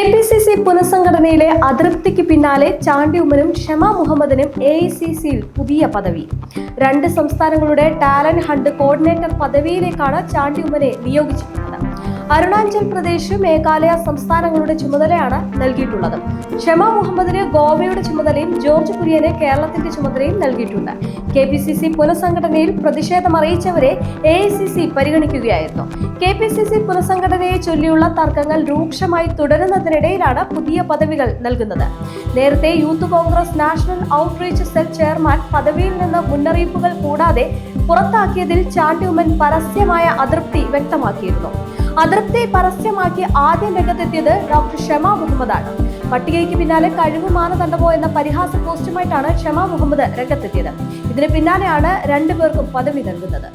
K P C C പുനഃസംഘടനയിലെ അതൃപ്തിക്ക് പിന്നാലെ ചാണ്ടി ഉമ്മനും ഷമ മുഹമ്മദിനും എ ഐ സി സിയിൽ പുതിയ പദവി. രണ്ട് സംസ്ഥാനങ്ങളുടെ ടാലന്റ് ഹണ്ട് കോർഡിനേറ്റർ പദവിയിലേക്കാണ് ചാണ്ടി ഉമ്മനെ അരുണാചൽ പ്രദേശ് മേഘാലയ സംസ്ഥാനങ്ങളുടെ ചുമതലയാണ് നൽകിയിട്ടുള്ളത്. ഷമ മുഹമ്മദിന് ഗോവയുടെ ചുമതലയും ജോർജ് കുര്യന് കേരളത്തിന്റെ ചുമതലയും നൽകിയിട്ടുണ്ട്. കെ പി സി സി പുനഃസംഘടനയിൽ പ്രതിഷേധം അറിയിച്ചവരെ എ ഐ സി സി പരിഗണിക്കുകയായിരുന്നു. കെ പി സി സി പുനഃസംഘടനയെ ചൊല്ലിയുള്ള തർക്കങ്ങൾ രൂക്ഷമായി തുടരുന്നതിനിടയിലാണ് പുതിയ പദവികൾ നൽകുന്നത്. നേരത്തെ youth Congress national outreach cell chairman പദവിയിൽ നിന്ന് മുന്നറിയിപ്പുകൾ കൂടാതെ പുറത്താക്കിയതിൽ ചാണ്ടി ഉമ്മൻ പരസ്യമായ അതൃപ്തി വ്യക്തമാക്കിയിരുന്നു. അതൃപ്തി പരസ്യമാക്കി ആദ്യം രംഗത്തെത്തിയത് ഡോക്ടർ ഷമ മുഹമ്മദാണ്. പട്ടികയ്ക്ക് പിന്നാലെ കഴിവ് മാനദണ്ഡമോ എന്ന പരിഹാസ പോസ്റ്റുമായിട്ടാണ് ഷമ മുഹമ്മദ് രംഗത്തെത്തിയത്. ഇതിന് പിന്നാലെയാണ് രണ്ടുപേർക്കും പദവി നൽകുന്നത്.